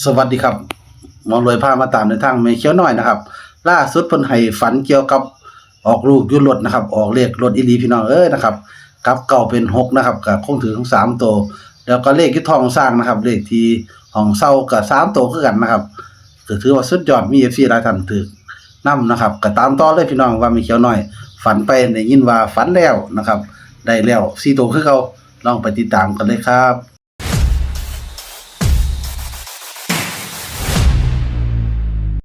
สวัสดีครับหมอรวยพามาตามในทางไม่เขียวน้อยนะครับ ล่าสุดเพิ่นให้ฝันเกี่ยวกับออกลูกยุดรถนะครับ ออกเลขรถอีหลีพี่น้องเอ้ยนะครับกับเก่าเป็นหกนะครับกับคงถือทั้งสามตัวแล้วก็เลขที่ทองสร้างนะครับ เลขที่ห้องเศร้ากับสามตัวคือกันนะครับก็ถือว่าสุดยอดมีเอฟซีหลายท่านถือนํนะครับก็ตามต่อเลยพี่น้องว่าม่เขียวน้อย ฝันไปได้ยินว่าฝันแล้วนะครับ ได้แล้วสี่ตัวคือเขาลองไปติดตามกันเลยครับ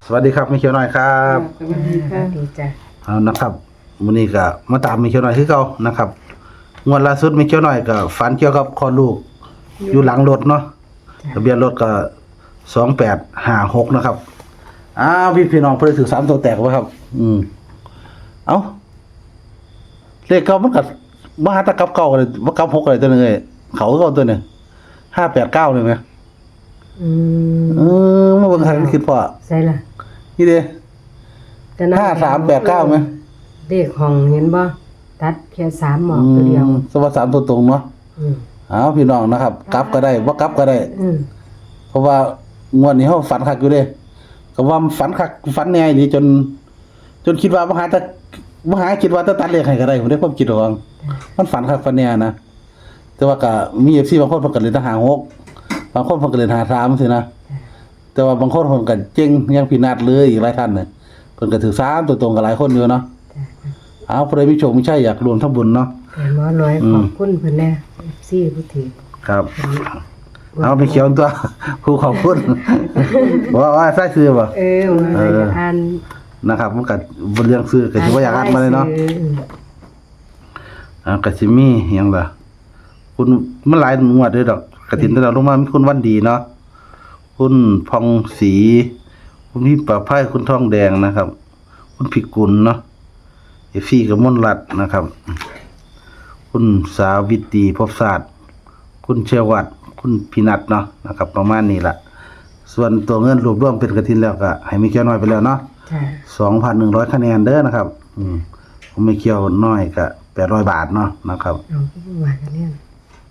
สวัสดีครับไม่เขียวน้อยครับสวัสดีค่ะดีจ้ะเอานะครับมื้อนี้ก็มาตามไม่เขียวน้อยคือเก่านะครับงวดล่าสุดไม่เขียวน้อยก็ฝันเกี่ยวกับคลอดลูก อยู่หลังรถเนาะทะเบียนรถก็2856นะครับอ้าวพี่พี่น้องเพิ่นได้ถือสามตัวแตกบ่ครับ อืม เอ้าเลขเก่ามันก็บ่หาแตะกับเก่าเลยบ่กับหกอะไรตัวหนึงเอ้ยเขาคือเก่าตัวหนึง589นี่แหมอืมเออมาเบิ่งทางนี้คิดพ่อใช่ล่ะ นี่เด้แต่นั่นห้าสามแปดเก้าไหมเลขห้องเห็นบ่ตัดแค่สามหมอกตัวเดียวอืมสวัสดิ์สามตัวตรงเนาะอืมเอาพี่น้องนะครับกลับก็ได้บ่กลับก็ได้ อืมเพราะว่างวดนี้เฮาฝันคักอยู่เด้ก็ว่ามันฝันคักฝันแน่ดีจน จนคิดว่าบ่หาแต่บ่หาคิดว่าจะตัดเลขให้ก็ได้ผมได้ความคิดของมันฝันคักฝันแน่นะแต่ว่าก็มี FC บางคนเพิ่นก็เลยทหาร6บางคนเพิ่นก็เลยทหาร3ซี่นะ แต่ว่าบางคนเพิ่นก็เจ๊งอยังพี่นัดเลยอีกหลายท่านน่ะเพิ่นก็ถือ3ตัวตรงกับหลายคนอยู่เนาะจ้ะเอาผู้ใดมีโชคมีชัยอยากรวมทำบุญเนาะแต่หมอรวยอืมขอบคุณเพิ่นแน่ซี่ผู้ถือครับ เอาไปเขียวตัวครูขอบคุณว่าว่าใส่ซื้อบ่เออมาเอออ่านนะครับมันก็บ่เรื่องซื้อก็สิบ่อยากอ่านมาเลยเนาะอออ่าก็สิมีหยังล่ะคุณมันหลายงวดเด้อดอกกฐินแต่เราลงมามีคุณวันดีเนาะ คุณพองศรีคุณพี่ประภัยคุณทองแดงนะครับ คุณพิกุลเนาะเอฟซี่กับมนต์รัตน์นะครับ คุณสาวิตรีภพศาสตร์คุณเชยวัตรคุณพินัทเนาะนะครับ ประมาณนี้ล่ะส่วนตัวเงินรวบรวมเป็นกระถินแล้วก็ให้มีเกี่ยวน้อยไปแล้วเนาะจ้ะสองพันหนึ่งร้อยคะแนนเด้อนะครับ อืมผมไม่เกี่ยวน้อยก็แปดร้อยบาทเนาะนะครับ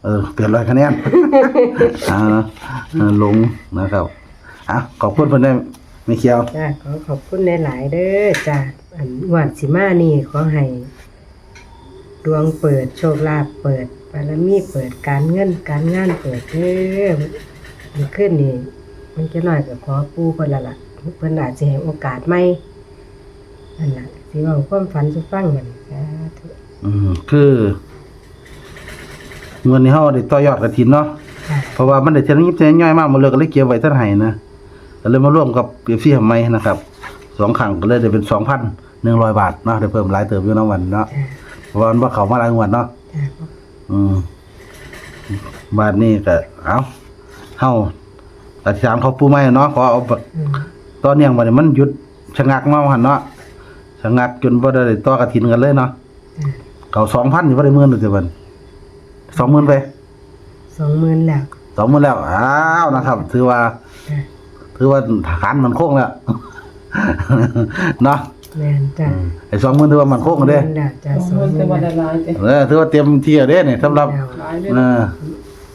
เอาผู้ว่ากันเนี่ยเออแปดร้อยคะแนนอ่าเนาะเออลงนะครับอะขอบคุณเพิ่นได้ไม่เกี่ยวจ้ะขอขอบคุณหลาย ๆ เด้อจ้ะอันงวดสิมานี่ขอให้ ดวงเปิดโชคลาภเปิดบารมีเปิดการเงินการงานเปิดเด้อมันขึ้นนี่มันจะน้อยก็ขอปูเพิ่นละล่ะเพิ่นอาจสิให้โอกาสใหม่นั่นล่ะสิเว้าความฝันสุฟังมันสาธุอืมคือ เงินนี้เฮาได้ต่อยอดกระถินเนาะจ้ะเพราะว่ามันได้เทยนยิบเทยนย่อยมากหมดเลยก็เลยเก็บไว้ท่านให้นะก็เลยมาร่วมกับเปียฟี่ทำไมนะครับสองครั้งก็เลยได้เป็นสองพันหนึ่งร้อยบาทเนาะได้เพิ่มหลายเติมอยู่เนาะวันเนาะจ้ะเพราะว่ามันบ่เข้ามาหลายงวดเนาะจ้ะอืมบาทนี้ก็เอาเฮาตัดสามเขาปูไม้เนาะขอเอาแบบอืมตอนเนี้ยบัดนี้มันหยุดชะงักมาหันเนาะชะงักจนบ่ได้ต่อกระถินกันเลยเนาะจ้ะเขา2,000นี่บ่ได้หมื่นเลย เด้อบัด20,000ไปสองหมื่นแล้ว20,000แล้วอ้าวนะครับ ถือว่า จ้ะถือว่าฐานมันคงแล้ว เนาะแม่นจ้ะไอ้20,000ถือว่ามันคงเด้สองหมื่นแล้วจ้ะสสอองงหมื่นหมื่แต่นว่าแล้วได้หลายเด้เออถือว่าเตรียมที่แล้วเด้นี่สำหรับแล้วหลายเด้เออ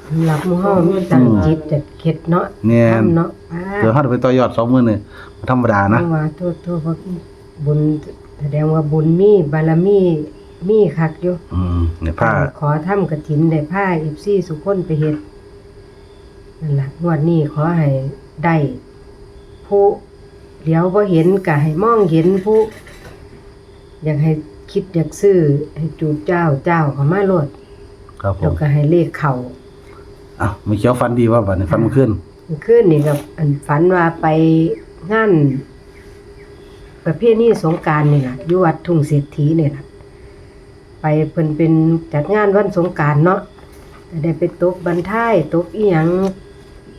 สำหรับหมู่เฮาตั้งจิตจะเข็ดเนาะเนี่ย ทำเนาะป้าเดี๋ยวเฮาจะไปต่อยอด20,000นี่บ่ธรรมดานะเพราะว่าทั่วทั่วพวกบุญแสดงว่าบุญมีบารมี มีคักอยู่อืมนี่ผ้าขอทำกฐินได้ผ้า FC สุคนไปเฮ็ดนั่นล่ะงวดนี้ขอให้ได้ผู้เดี๋ยวบ่เห็นก็ให้มองเห็นผู้อยากให้คิดอยากซื้อ ให้จูบเจ้าเจ้าเขามาโลดครับผแล้วมก็ให้เลขเข้าอ้าวไม่เขียวฟันดีว่าบัดนี้ฟันมันขึ้นคืนนี่กับอันฝันว่าไปงานประเพณีสงกรารนี่ล่ะอยู่วัดทุ่งเศรษฐีนี่ล่ะ ไปเพิ่นเป็นจัดงานวันสงการเนาะได้ไปตกบันท้ายตกอีหยัง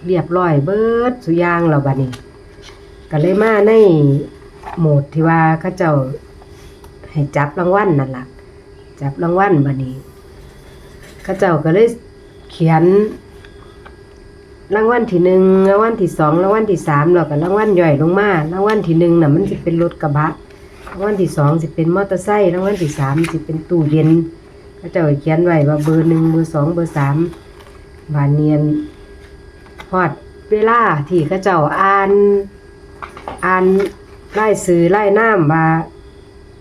เรียบร้อยเบิดสุยางแล้วบัดนี้ก็เลยมาในโหมดที่ว่าเขาเจ้าให้จับรางวัลนั่นล่ะจับรางวัลบัดนี้เขาเจ้าก็เลยเขียนรางวัลที่หนึ่งรางวัลที่สองรางวัลที่สามแล้วก็รางวัลย่อยลงมารางวัลที่หนึ่งน่ะมันสิเป็นรถกระบะ รางวัลที่สองสิเป็นมอเตอร์ไซค์รางวัลที่สามสิเป็นตู้เย็นเขาเจ้าเขียนไว้ว่าเบอร์หนึ่งเบอร์สองเบอร์สามบานเนียนฮอดเวลาที่เขาเจ้าอ่านอ่านไล่สื่อไล่น้ำว่า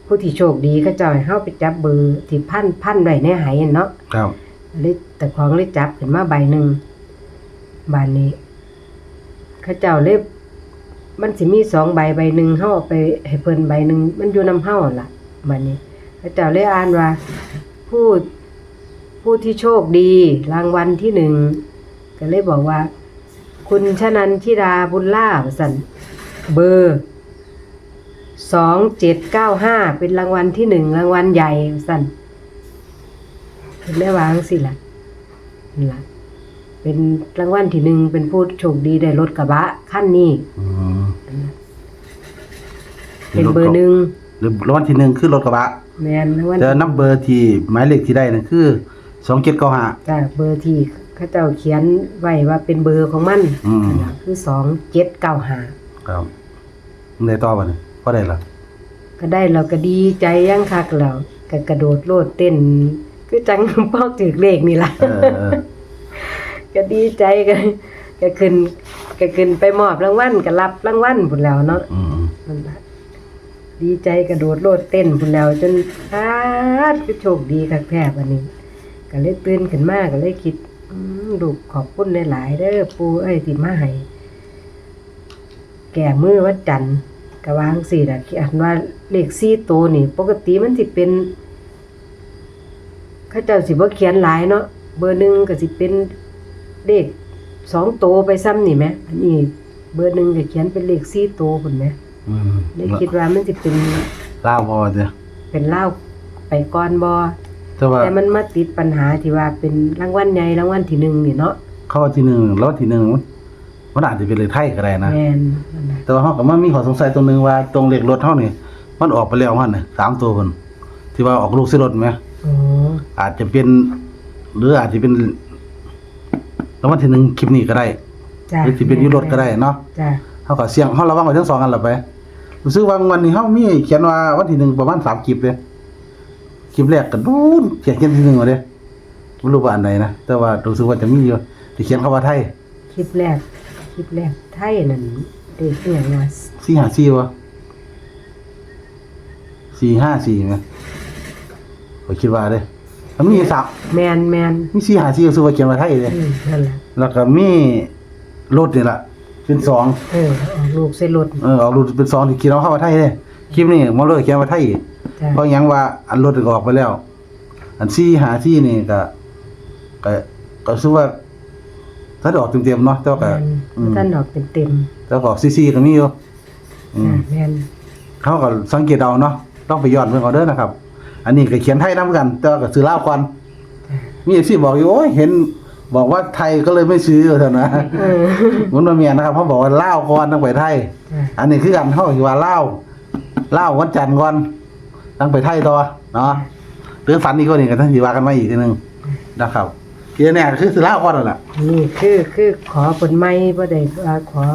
ผู้ที่โชคดีเขาเจ้าให้เฮาไปจับเบอร์ที่พันพันไว้ในไหเนาะครับเลยแต่ของเลยจับขึ้นมาใบหนึ่งบานนี้เขาเจ้าเลย มันสิมีสองใบใบหนึ่งเฮาเอาไปให้เพิ่นใบหนึ่งมันอยู่นำเฮาล่ะบานนี้เขาเจ้าเลยอ่านว่า ผู้ผู้ที่โชคดี รางวัลที่หนึ่งก็เลยบอกว่า คุณชนันทิดาบุญล่าสันเบอร์สองเจ็ดเก้าห้าเป็นรางวัลที่หนึ่งรางวัลใหญ่สันเพิ่นได้วางสิละนั่นล่ะ เป็นรางวัลที่หนึ่งเป็นผู้โชคดีได้รถกระบะคันนี้อืมนั่นล่ะเป็นเบอร์หนึ่งหรือรางวัลที่หนึ่งคือรถกระบะแมนรางวัลแต่นับเบอร์ที่หมายเลขที่ได้นั่นคือ2795จ้าเบอร์ที่เขาเจ้าเขียนไว้ว่าเป็นเบอร์ของมันอืม นั่นล่ะคือสองเจ็ดเก้าห้าครับได้ต่อบ่นี่พอได้ล่ะก็ได้เราก็ดีใจยังคักแล้วก็กระโดดโลดเต้น คือจังเป้าถือเลขนี่ล่ะ เออเออ ก็ดีใจก็ก็ขึ้นก็ขึ้นไปมอบรางวัลก็รับรางวัลพุ่นแล้วเนาะอืมนั่นล่ะดีใจกระโดดโลดเต้นพุ่นแล้วจนพาดคือโชคดีคักแท้บัดนี้ ก็เลยตื่นขึ้นมาก็เลยคิดอืมลูกขอบคุณหลายๆเด้อปู่เอ้ยที่มาให้แก่มือวันจันทร์ก็วางสิล่ะคิดอันว่าเลข4ตัวนี่ ปกติมันสิเป็น เขาเจ้าสิบ่เขียนหลายเนาะเบอร์หนึ่งก็สิเป็น เลขสองตัวไปซ้ำนี่แหมอันนี้เบอร์หนึ่งก็เขียนเป็นเลข4ตัวพุ่นแหมอืมเลยคิดว่ามันสิเป็นลาวพอจ้ะเป็นเหล้าไปก่อนบ่แต่ว่าแต่มันมาติดปัญหาที่ว่าเป็นรางวัลใหญ่รางวัลที่หนึ่งนี่เนาะเข้าที่หนึ่งแล้วที่หนึ่งมันมันอาจจะเป็นเลขไทยก็ได้นะแม่นนั่นน่ะแต่ว่าเฮาก็มันมีข้อสงสัยตรงหนึงว่าตรงเลขรถเฮานี่มันออกไปแล้วหั่นน่ะสามตัวพุ่นที่ว่าออกลูกซื้อรถไหม อ๋ออาจจะเป็น หรืออาจจะเป็น รางวัลที่หนึ่งคลิปนี้ก็ได้จ้ะหรือสิเป็นอยุรถก็ได้เนาะจ้ะเฮาก็เสี่ยงเฮาระวังไว้ทั้งสองอันล่ะไปรู้สึกว่าวันนี้เฮามีเขียนว่าวันที่หนึ่งประมาณ3คลิปเลยคลิปแรกก็นู่นเขียนเขียนที่หนึ่งเอาเด้บ่รู้ว่าอันใดนะแต่ว่ารู้สึกว่าจะมีอยู่ที่เขียนคำว่าไทยคลิปแรกคลิปแรกไทยนั่นเด็กอหย่างว่า454บ่454มั้ยผมคิดว่าเด้มั นมีสามแมนแมนมี454รู้สึกว่าเขียนว่าไทยเด้อืมนั่นแหละแล้วก็มีรถนี่ล่ะเป็นสองเออออกลูกใส่รถเออเอารูปเป็นซองที่เขียนเอาเข้ามาไทยเลยคลิปนี้มาเลยเขียนมาไทยอีกจ้ะเพราะหยังว่าอันรถก็ออกไปแล้ว อันซี่หาซี่นี่ก็ก็ก็รู้สึกว่า ถ้าดอกเต็มๆเนาะแต่ว่าก็แม่นอืมท่านดอกเต็มแต่ก็ออกซี่ๆก็มีอยู่ๆอืมจ้ะแม่นเขาก็สังเกตเอาเนาะต้องไปย้อนเพิ่นเอาเด้อนะครับ อันนี้ก็เขียนไทยนํกัน แต่ว่าก็ซื้อลาวก่อนจ้ะมีซี่บอกอยู่โอ้ยเห็น บอกว่าไทยก็เลยไม่ซื้อเท่านั้นนะเออมันบ่แม่นนะครับเขาบอกว่าลาวก่อนต้องไปไทยจ้ะอันนี้คือกันเฮาสิว่าลาวลาววันจันทร์ก่อนตั้งไปไทยต่อเนาะหรือฝันอีกคนนึงก็ต้องสิว่ากันมาอีกทีหนึงนะครับที่แน่ๆคือสิลาวก่อนนั่นล่ะนี่คือคือขอผลไม้บ่ได้ว่าขอ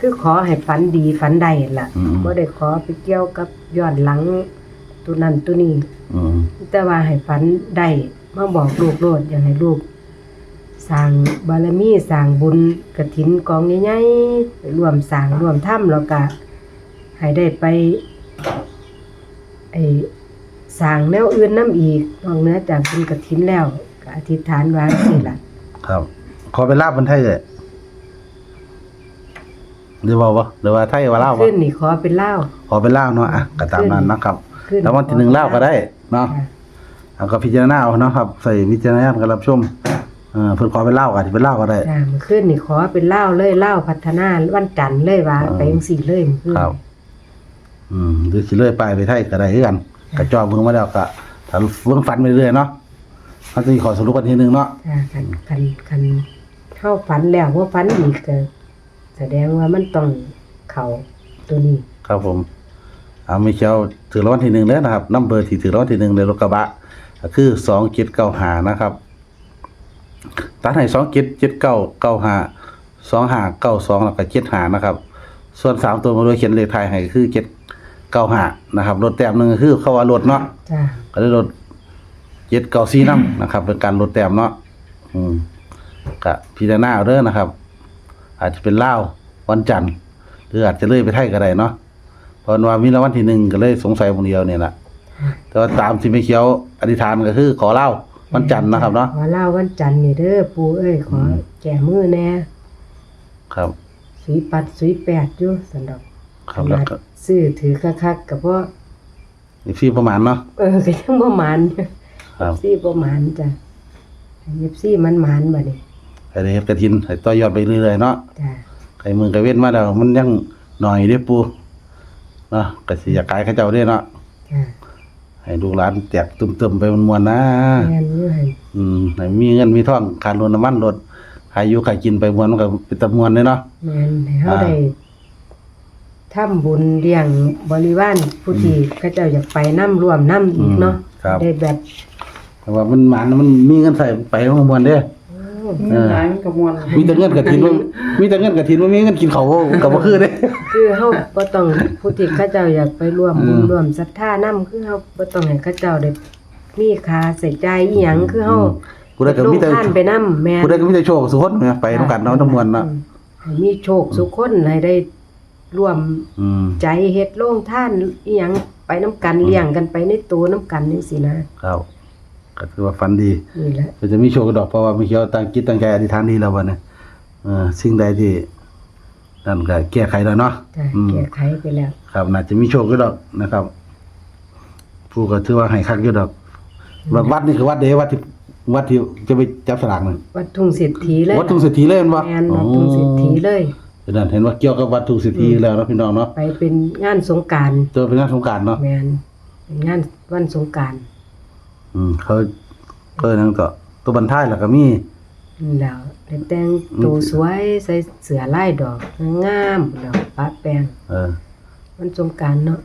คือขอให้ฝันดีฝันได้ล่ะอืมบ่ได้ขอไปเกี่ยวกับย้อนหลัง ตัวนั้นตัวนี้อืมแต่ว่าให้ฝันได้มาบอกลูกโลดอยากให้ลูกสร้างบารมีสร้างบุญกฐินกองใหญ่ๆไปร่วมสร้างร่วมทำแล้วก็ให้ได้ไปไอ้สร้างแนวอื่นนํอีกนอกเหนือจากบุญกฐินแล้วก็อธิษฐานว่าสิล่ะครับ ขอไปลาวบนไทยเลยหรือว่าบ่หรือว่าไทยว่าลาวบ่ขึ้นนี่ขอเป็นเหล้าขอไปลาวเนาะอะก็ตามนั้นนะครับ ขึ้นแล้ววันที่หนึ่งลาวก็ได้เนาะค่ะเอาก็พิจารณาเอาเนาะครับ ใส่วิจารณญาณการรับชมเออเพิ่นขอไปลาวก็อาจจะไปลาวก็ได้ จ้ามันขึ้นนี่ขอเป็นเหล้าเลยเหล้าพัฒนาวันจันทร์เลยว่าอ่าไปจังซี่เลยมันขึ้น ครับ อืมหรือสิเลื่อยไปไปไทยก็ได้คือกันก็จอเบิ่งมาแล้วก็ถ้าเบิ่งฝันไปเรื่อยเนาะมันจะมีขอสรุปกันทีหนึงเนาะจ้าคันคันคันเข้าฝันแล้วว่าฝันอีกก็แสดงว่ามันต้องเข้าตัวนี้ครับผม เอามีเชียวถือรางวัลที่หนึ่งแล้วนะครับนัมเบอร์ที่ถือรางวัลที่หนึ่งในรถกระบะก็คือสองเจ็ดเก้าหานะครับตัดให้สองเจ็ดเจ็ดเก้าเก้าหาสองหาเก้าสองแล้วก็เจ็ดหานะครับ ส่วนสามตัวมาด้วยเขียนเลขไทายให้คือเจ็ดเก้าหานะครับรถแต้มหนึ่งก็คือเขาว่ารถเนาะจ้าก็ได้ลดเจ็ดเก้าสี่น้ำนะครับ เป็นการลดแต้มเนาะอืมก็พิจารณาเอาเด้อนะครับ อาจจะเป็นลาววันจันทร์หรืออาจจะเลื่อยไปไทยก็ได้เนาะเพราะว่ามีรางวัลที่หนึ่งก็เลยสงสัยคนเดียวเนี่ยแหละแต่ว่าตามที่ไม่เขียวอธิษฐานก็คือขอเล่าวันจันทร์นะครับเนาะขอเล่าวันจันทร์นี่เด้อปูเอ้ยขออมแก่มือแน่ครับสุยปัดสุยแปดอยู่สันดอกครับแล้วก็ซื้อถือคักๆกับว่าอีกที่ประมาณเนาะเออก็ยังบ่หมานอยู่ครับซี่บ่หมานจ้ะเย็บซี่มันหมานบัดนี้ไอ้เฮ็ดกระถินให้ต่อยอดไปเรื่อยๆเนาะจ้ะไอ้มือก็เว้นมาแล้วมันยังหน่อยเด้อปูเนาะก็สิอยากขายเขาเจ้าเด้เนาะจ้ะให้ลูกหลานแตกตึมๆไปมวนๆนะแม่นอยู่หั่นอืมให้มีเงินมีทองขาดรถน้ำมันรถขายอยู่ขายกินไปมวนมันก็เป็นตะมวนเลยเนาะ แม่นให้เฮาอ่า ได้ทำบุญเลี้ยงบริวารผู้ที่เขาเจ้าอยากไปนํร่วมนํอีกเนาะครับ ได้แบบแต่ว่ามันหมันมันมีเงินใส่ไปมันมวนเด้ โอ้เออหลายมันก็ม่วนมีแต่เงินกระถินมันมีแต่เงินกระถินมันมีเงินกินเขาวก็บ่คือเด้ คือเฮาบ่ต้องผู้ที่เขาเจ้าอยากไปร่วมบุญอืมร่วมศรัทธานํคือเฮาบ่ต้องให้เขาเจ้าได้มีค่าใช้จ่ายอีหยังคือเฮาผู้ใดก็มีแต่ลงทานไปนํแม่น ผู้ใดก็มีแต่โชคสุขคนเนี่ยไปนํกันเนาะตะมวนเนาะอืมให้มีโชคสุขคนให้ได้ร่วมอืมใจเฮ็ดโล่งท่านอีหยังไปน้ำกันเลี้ยงกันไปในตัวน้ำกันจังซี่นะครับก็ถือว่าฝันดี นี่แหละก็จะมีโชคกระดอกเพราะว่ามีเขียวตั้งจิตตั้งใจอธิษฐานดีแล้ววันนี้เออสิ่งใดที่ นั่นก็แก้ไขแล้วเนาะจ้ะอืมแก้ไขไปแล้วครับน่าจะมีโชคกระดอกนะครับ ผู้ก็ถือว่าให้คักอยู่ดอกวัดวัดนี่คือวัดเดวัดที่วัดที่จะไปจับสลากนั่นวัดทุ่งเศรษฐีเลยวัดทุ่งเศรษฐีเลยแมันบ่แม่นวัดทุ่งเศรษฐีเลย ฉะนั้นเห็นว่าเกี่ยวกับวัดทุ่งเศรษฐีแล้วเนาะพี่น้องเนาะไปเป็นงานสงกรารเจอเป็นงานสงกรารเนาะแม่นเป็นงานวันสงกรารอืมเขาเพิ่นนั่นก็ตัวบรรทายแล้วก็มีนี่แล้ว ได้แต่งตัวสวยใส่เสื้อลายดอกงามๆแล้วปะแป้งเออวันสงกรารเนาะ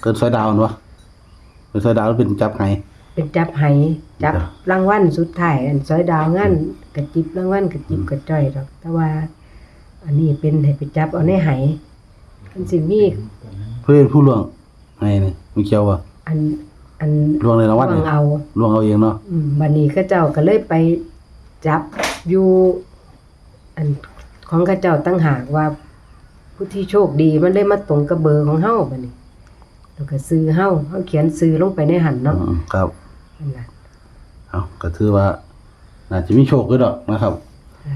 เกินซอยดาวน์วะเป็นซอยดาวหรือเป็นจับไงเป็นจับไหจับรางวัลสุดท้ายอันซอยดาวงานกระจิบรางวัลกระจิบกระจ้อยดอก แต่ว่า อันนี้เป็นให้ไปจับเอาในไหมันสิมีเพื่อนผู้ล่วงไงนี่มีเกี่ยววะอันอันล่วงในรางวัลวนี่งเอาล่วงเอาเองเนาะ อืมบัดนี้เขาเจ้าก็เลยไปจับ อยู่อันของเขาเจ้าตั้งหากว่า ผู้ที่โชคดีมันเลยมาตรงกับเบอร์ของเฮาบัดนี้แล้วก็ซื้อเฮาเฮาเขียนซื้อลงไปในหันเนาะอืมครับ นั่นล่ะ เอาก็ถือว่าน่าจะมีโชคด้วยดอกนะครับ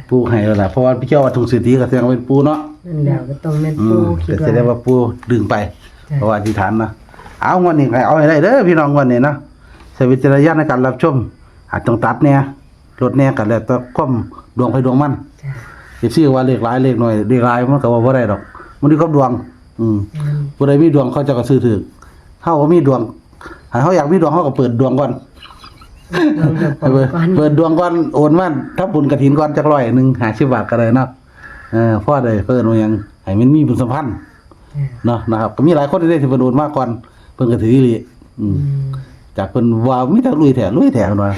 ปูให้แล้วล่ะเพราะว่าพี่เจ้าวัตถุสิทธิก็แสดงว่าเป็นปูเนาะนั่นแล้วก็ต้องแม่นอืปูมคิดก็ว่าแสดงว่าปูดึงไป จ้ะ เพราะว่าอธิษฐานนะเอางวันนี้ให้เอาให้ได้เด้อพี่น้องงวันนี้นะใช้วิจารณญาณในการรับชมอาจต้องตัดเนี่ย ลดเนี่ยกันแล้วแต่ความดวงไปดวงมันจ้ะสิซี่ว่าเลขหลายเลขน้อยเลขหลายมันก็ว่าบ่ได้ดอก มันนี่ก็ดวง อืมอืมผู้ใดมีดวงเขาเจะก็ซื้อถือเฮาก็มีดวงถ้าเฮาอยากมีดวงเฮาก็เปิดดวงก่อนลองจะบอกเปิดก่อนเปิดดวงก่อนโอนมาถ้าบุญกฐินก่อนจักร้อยหนึง50บาทก็ได้เนาะเออพ่อได้เพิ่นว่าหยังให้มันมีบุญสัมพันธ์จ้ะเนาะนะครับก็มีหลายคนที่ได้ที่เพิ่นโอนมาก่อนเพิ่นก็ถืออีหลีอืมอืม จากเพิ่นว่ามีแต่ลุยแถลุยแถกันว่า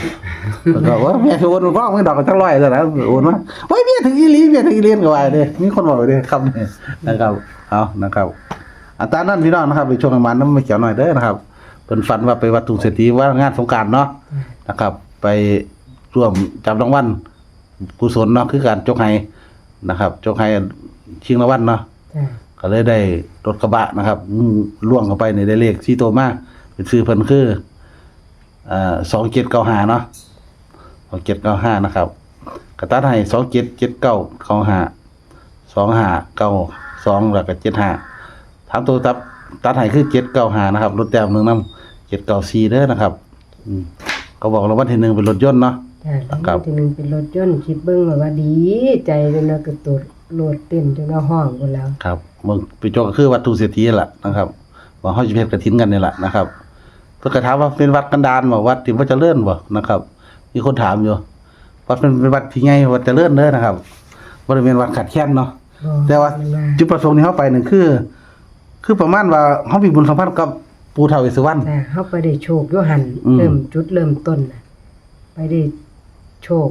แล้วก็ว่าแม่สิโอนฟ้องมึงดอกก็จักร้อยซะแล้วโอนมาโอ้ยเมียถึงอีหลีเมียถึงอีหลีก็ว่าเด้มีคนบอกไว้เด้ครับนี่นะครับเอานะครับอัตรานั้นพี่น้องนะครับไปชมกันมาน้ำไม่เขียวหน่อยเด้อนะครับเพิ่นฝันว่าไปวัดทุ่งเศรษฐีว่างานสงกรานต์เนาะนะครับ ไปร่วมจับรางวัลกุศลเนาะคือการจกไห้นะครับจกไห้ชิงรางวัลเนาะจ้ะก็เลยได้รถกระบะนะครับอืมล่วงเข้าไปในได้เลขที่โตมาเป็นซื้อเพิ่นคืออ่า สองเจ็ดเก้าห้าเนาะสองเจ็ดเก้าห้านะครับ กระตัดให้สองเจ็ดเจ็ดเก้าเก้าห้าสองห้าเก้าสองแล้วก็เจ็ดห้าถามตัวตัดตัดให้คือเจ็ดเก้าห้านะครับรถแต้มหนึ่งน้ำเจ็ดเก้าสี่เด้อนะครับอืมเขาบอกรางวัลที่หนึ่งเป็นรถยนต์เนาะ จ้ะแล้วครับ ทีหนึงเป็นรถยนต์คิดเบิ่งว่าดี ใจจนว่ากระตุดโลดเต้นจนว่าห้องหมดแล้ว ครับมึงไปโจกก็คือวัดทูเศรษฐีนั่นแหละนะครับว่าเขาจะเพชรกระถินกันนี่แหละนะครับ เพื่อกระถามว่าเป็นวัดกันดานบ่วัดที่ว่าเจะเลื่อนบ่นะครับ มีคนถามอยู่วัดเป็นเป็นวัดที่ไงวัดเจะเลื่อนเด้อนะครับบริเวณวัดขัดแค้นเนาะบ่แต่ว่ามันว่าจุดประสงค์ที่เขาไปหนึ่งคือ คือประมาณว่าเขามีบุญสัมพันธ์กับปู่เฒ่าเวสสุวรรณแต่เฮาไปได้โชคอยู่หันอืมเริ่มจุดเริ่มต้นน่ะไปได้โชค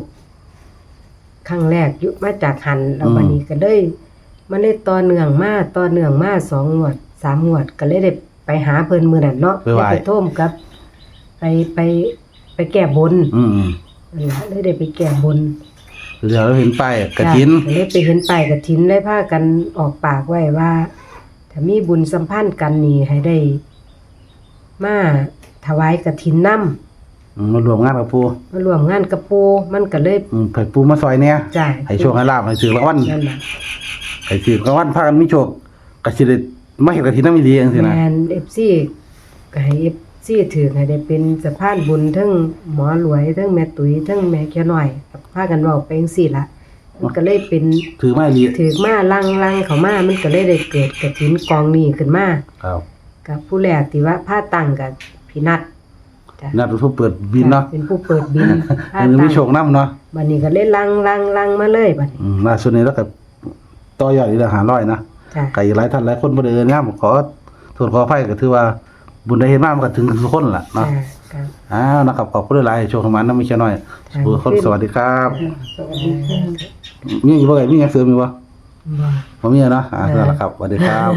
ครั้งแรกอยู่มาจากหันแล้วบัดนี้ก็เลยมันได้ต่อเนื่องมาต่อเนื่องมาสองงวดสามงวดก็เลยได้ ไปหาเพิ่นมื้อนั้นเนาะไปไหว้ด้ไปโท่มกับ ไปไปไปแก้บนอืมอืมนั่นล่ะเลยได้ไปแก้บนเหลือเราเห็นป้ายกระถิน จ้ะก็เลยไปเห็นป้ายกระถินได้พากันออกปากไว้ว่า ถ้ามีบุญสัมพันธ์กันนี่ให้ได้ มาถวายกระถินนำอืมมารวมงานกับปูมารวมงานกับปูมันก็เลยอืมไผ่ปูมาซอยเนี่ยจ่ายให้โชคให้ลาบให้ถือรางวัลนั่นน่ะให้ถือรางวัลพากันมีโชคก็สิได้ มาเห็นกระถินนำอีหลีจังซี่นะแมน FC ก็ให้ FC ถือให้ได้เป็นสะพานบุญทั้งหมอรวยทั้งแม่ตุ๋ยทั้งแม่แค่น้อยก็พากันเว้าไปจังซี่ล่ะมันก็เลยเป็นถือมาอีหลีถือมาลังลังเข้ามามันก็เลยได้เกิดกระถินกองนี้ขึ้นมาครับกับผู้แรกที่ว่าผ้าตั้งกับพี่นัทจ้ะนัดเป็นผู้เปิดบินเนาะเป็นผู้เปิดบินผ้ามันตั้มีงโชคนํเนาะบัดนี้ก็เลยลังลังลังมาเลยบัดนี้ อืมล่าสุดนี้แล้วก็ต่อยอดอีกแล้ว500นะจ้ะ ก็อีกหลายท่านหลายคนบ่ได้เอิ้นงามขอโทษขออภัยก็ถือว่าบุญได้เฮ็ดมามันก็ถึงทุกคนล่ะจ้ะเนาะครับ อ้าวนะครับขอบคุณหลายๆโชคของมันนะมีแค่น้อยค่ะทุกคนสวัสดีครับสวัสดีค่ะ มีอยู่บ่ไงมีหยังเสริมอีกบ่บ่ บ่มีอะเนาะอ่านั่นแหละครับสวัสดีครับ